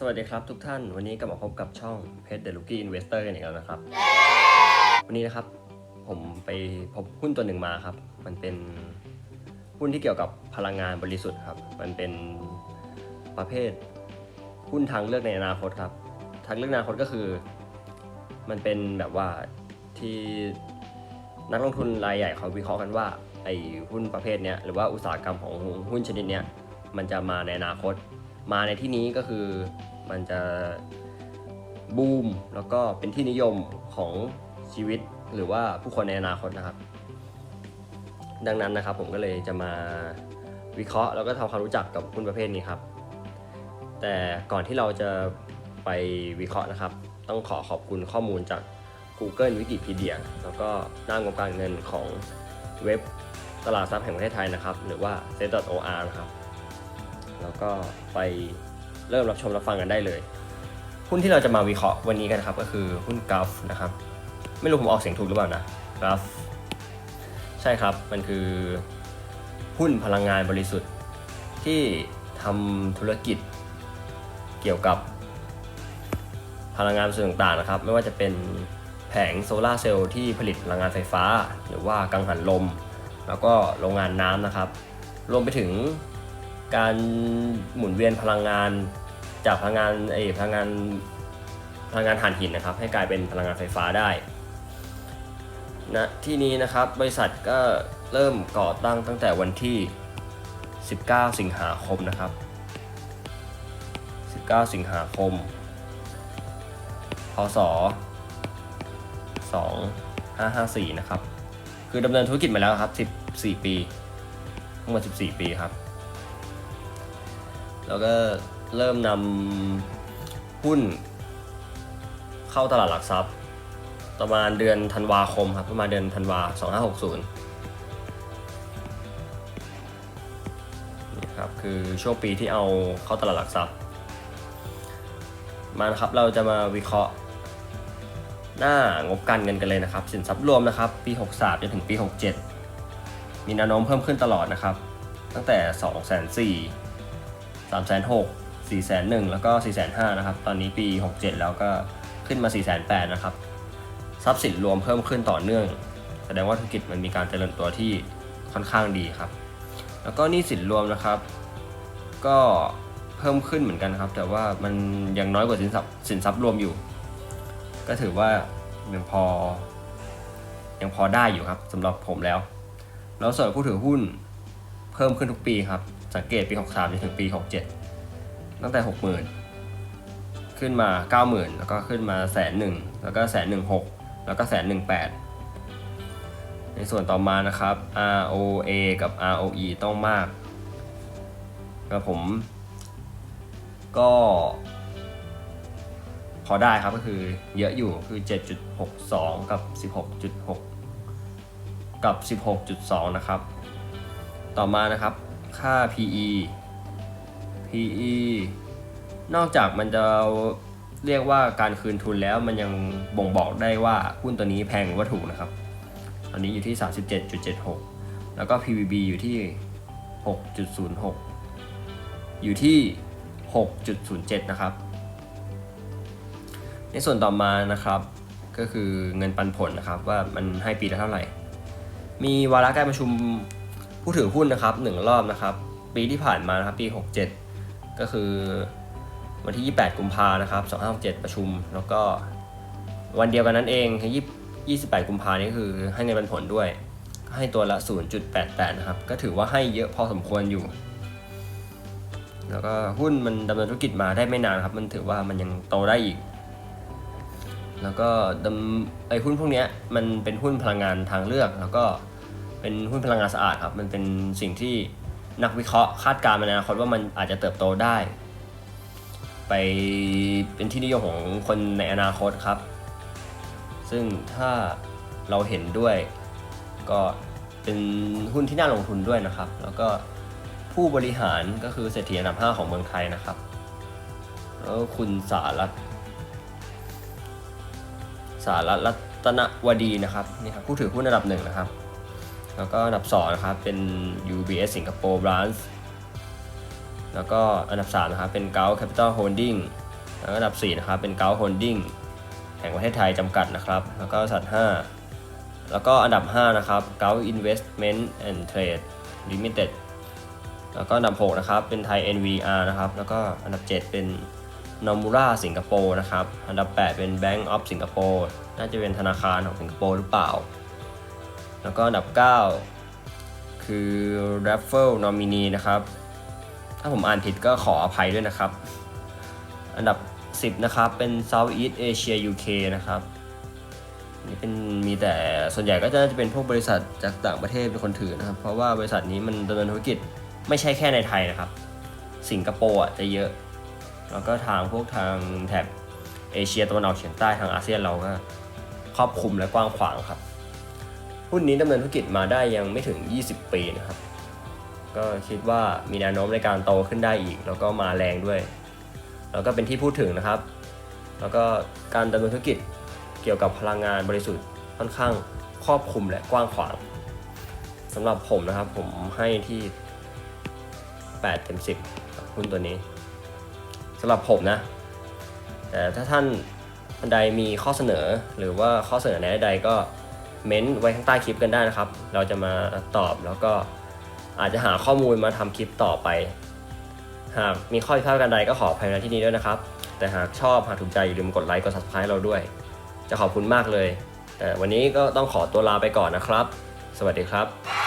สวัสดีครับทุกท่านวันนี้กลับมาพบกับช่องเพจเดลุกี้อินเวสเตอร์กันอีกแล้วนะครับ วันนี้นะครับผมไปพบหุ้นตัวหนึ่งมาครับ มันเป็นหุ้นที่เกี่ยวกับพลังงานบริสุทธิ์ครับ มันเป็นประเภทหุ้นทางเลือกในอนาคตครับ ทางเลือกในอนาคตก็คือ มันเป็นแบบว่าที่นักลงทุนรายใหญ่เขาวิเคราะห์กันว่าไอ้หุ้นประเภทเนี้ยหรือว่าอุตสาหกรรมของหุ้นชนิดเนี้ยมันจะมาในอนาคต มาในที่นี้ก็คือมันจะบูมแล้วก็เป็นที่นิยมของชีวิตหรือว่าผู้คนในอนาคตนะครับ ดังนั้นนะครับผมก็เลยจะมาวิเคราะห์แล้วก็ทำความรู้จักกับหุ้นประเภทนี้ครับ แต่ก่อนที่เราจะไปวิเคราะห์นะครับ ต้องขอขอบคุณข้อมูลจาก Google Wikipedia แล้วก็หน้างบการเงินของเว็บตลาดทรัพย์แห่งประเทศไทยนะครับ หรือว่า set.or นะครับ แล้วก็ไปเริ่มรับชมรับฟังกันได้เลย หุ้นที่เราจะมาวิเคราะห์วันนี้กันครับ ก็คือหุ้นกราฟนะครับ ไม่รู้ผมออกเสียงถูกหรือเปล่านะกราฟใช่ครับมันคือหุ้นพลังงานบริสุทธิ์ ที่ทำธุรกิจเกี่ยวกับพลังงานสุทธิ์ต่างๆนะครับ ไม่ว่าจะเป็นแผงโซลาเซลล์ที่ผลิตพลังงานไฟฟ้า หรือว่ากังหันลม แล้วก็โรงงานน้ำนะครับ รวมไปถึง การหมุนเวียนพลังงาน จากพลังงานเอพลังงานพลังงานถ่านหินนะครับ ให้กลายเป็นพลังงานไฟฟ้าได้นะที่นี้นะครับบริษัทก็เริ่มก่อตั้งตั้งแต่วันที่ 19 สิงหาคมนะครับ 19 สิงหาคม พศ 2554 นะครับ คือดำเนินธุรกิจมาแล้วครับ 14 ปีทั้งหมด14 ปีครับ แล้วก็เริ่มนำหุ้นเข้าตลาดหลักทรัพย์ ประมาณเดือนธันวาคมครับ ประมาณเดือนธันวา 2560นี่ครับคือช่วงปีที่เอาเข้าตลาดหลักทรัพย์ มาครับเราจะมาวิเคราะห์หน้างบการเงินกันเลยนะครับ สินทรัพย์รวมนะครับ ปี 63จนถึงปี 67 มีแนวโน้มเพิ่มขึ้นตลอดนะครับ ตั้งแต่ 2 4 0 0 0 สามแสนหกสี่แสนหนึ่งแล้วก็สี่แสนห้านะครับ ตอนนี้ปี 67 แล้วก็ขึ้นมา4ี่แสนแปดนะครับ ทรัพย์สินรวมเพิ่มขึ้นต่อเนื่อง แสดงว่าธุรกิจมันมีการเจริญตัวที่ค่อนข้างดีครับ แล้วก็หนี้สินรวมนะครับ ก็เพิ่มขึ้นเหมือนกันครับ แต่ว่ามันยังน้อยกว่าสินทรัพย์สินทรัพย์รวมอยู่ ก็ถือว่ายังพอยังพอได้อยู่ครับสำหรับผมแล้ว แล้วส่วนผู้ถือหุ้น เพิ่มขึ้นทุกปีครับ สังเกตปี 63จนถึงปี 67 ตั้งแต่ 60,000 ขึ้นมา 90,000 แล้วก็ขึ้นมาแสนหนึ่งแล้วก็แสนหนึ่งหกแล้วก็แสนหนึ่งแปดในส่วนต่อมานะครับ ROA กับ ROE ต้องมากแล้วผม ก็ พอได้ครับก็คือเยอะอยู่คือ 7.62 กับ 16.6 กับ 16.2 นะครับ ต่อมานะครับ ค่า PE PE นอกจากมันจะเรียกว่าการคืนทุนแล้วมันยังบ่งบอกได้ว่าหุ้นตัวนี้แพงหรือว่าถูกนะครับ ตอนนี้อยู่ที่ 37.76 แล้วก็ PBB อยู่ที่ 6.06 อยู่ที่ 6.07 นะครับ ในส่วนต่อมานะครับ ก็คือเงินปันผลนะครับว่ามันให้ปีละเท่าไหร่ มีวาระการประชุม ผู้ถือหุ้นนะครับหนึ่งรอบนะครับ ปีที่ผ่านมานะครับปี 67 ก็คือวันที่ 28 กุมภานะครับ2567 ประชุม แล้วก็วันเดียวกันนั้นเองคือ28 กุมภานี่คือให้เงินปันผลด้วย ให้ตัวละ 0.88 นะครับ ก็ถือว่าให้เยอะพอสมควรอยู่ แล้วก็หุ้นมันดำเนินธุรกิจมาได้ไม่นานครับ มันถือว่ามันยังโตได้อีก แล้วก็ไอหุ้นพวกนี้มันเป็นหุ้นพลังงานทางเลือกแล้วก็ เป็นหุ้นพลังงานสะอาดครับ มันเป็นสิ่งที่นักวิเคราะห์คาดการณ์มาในอนาคตว่ามันอาจจะเติบโตได้ ไปเป็นที่นิยมของคนในอนาคตครับ ซึ่งถ้าเราเห็นด้วย ก็เป็นหุ้นที่น่าลงทุนด้วยนะครับ แล้วก็ผู้บริหารก็คือเศรษฐีอันดับ 5 ของเมืองไทยนะครับ แล้วคุณสารัตสารัตรัตนวดีนะครับนี่ครับผู้ถือหุ้นอันดับหนึ่งนะครับ แล้วก็อันดับ2นะครับเป็น UBS สิงคโปร์ Branch แล้วก็อันดับ3นะครับเป็น g u l Capital Holding แล้วก็อันดับ4นะครับเป็นเกาโฮลดิ้งแห่งประเทศไทยจำกัดนะครับ แล้วก็บริษัท5แล้วก็อันดับ 5 นะครับเกา Investment and Trade Limited แล้วก็อันดับ 6 นะครับ เป็นไทย NVR นะครับ แล้วก็อันดับ 7 เป็น Nomura สิงคโปร์นะครับ อันดับ 8 เป็น Bank of Singapore น่าจะเป็นธนาคารของสิงคโปร์หรือเปล่า แล้วก็อันดับ 9 คือ Raffle Nominee นะครับ ถ้าผมอ่านผิดก็ขออภัยด้วยนะครับ อันดับ 10 นะครับ เป็น Southeast Asia UK นะครับนี่เป็นมีแต่ส่วนใหญ่ก็จะน่าจะเป็นพวกบริษัทจากต่างประเทศเป็นคนถือนะครับ เพราะว่าบริษัทนี้มันดำเนินธุรกิจไม่ใช่แค่ในไทยนะครับ สิงคโปร์อะจะเยอะ แล้วก็ทางพวกทางแถบเอเชียตะวันออกเฉียงใต้ทางอาเซียนเราก็ครอบคลุมและกว้างขวางครับ หุ้นนี้ดำเนินธุรกิจมาได้ยังไม่ถึง 20 ปีนะครับ ก็คิดว่ามีแนวโน้มในการโตขึ้นได้อีก แล้วก็มาแรงด้วย แล้วก็เป็นที่พูดถึงนะครับ แล้วก็การดำเนินธุรกิจเกี่ยวกับพลังงานบริสุทธิ์ค่อนข้างครอบคลุมและกว้างขวางสำหรับผมนะครับผมให้ที่ 8 เต็ม 10กับหุ้นตัวนี้สำหรับผมนะ แต่ถ้าท่านใดมีข้อเสนอหรือว่าข้อเสนอแนะใดก็ เม้นไว้ข้างใต้คลิปกันได้นะครับ เราจะมาตอบแล้วก็อาจจะหาข้อมูลมาทำคลิปต่อไป หากมีข้อผิดพลาดกันใดก็ขออภัยในที่นี้ด้วยนะครับ แต่หากชอบหากถูกใจอย่าลืมกดไลค์กด subscribe เราด้วย จะขอบคุณมากเลย แต่วันนี้ก็ต้องขอตัวลาไปก่อนนะครับ สวัสดีครับ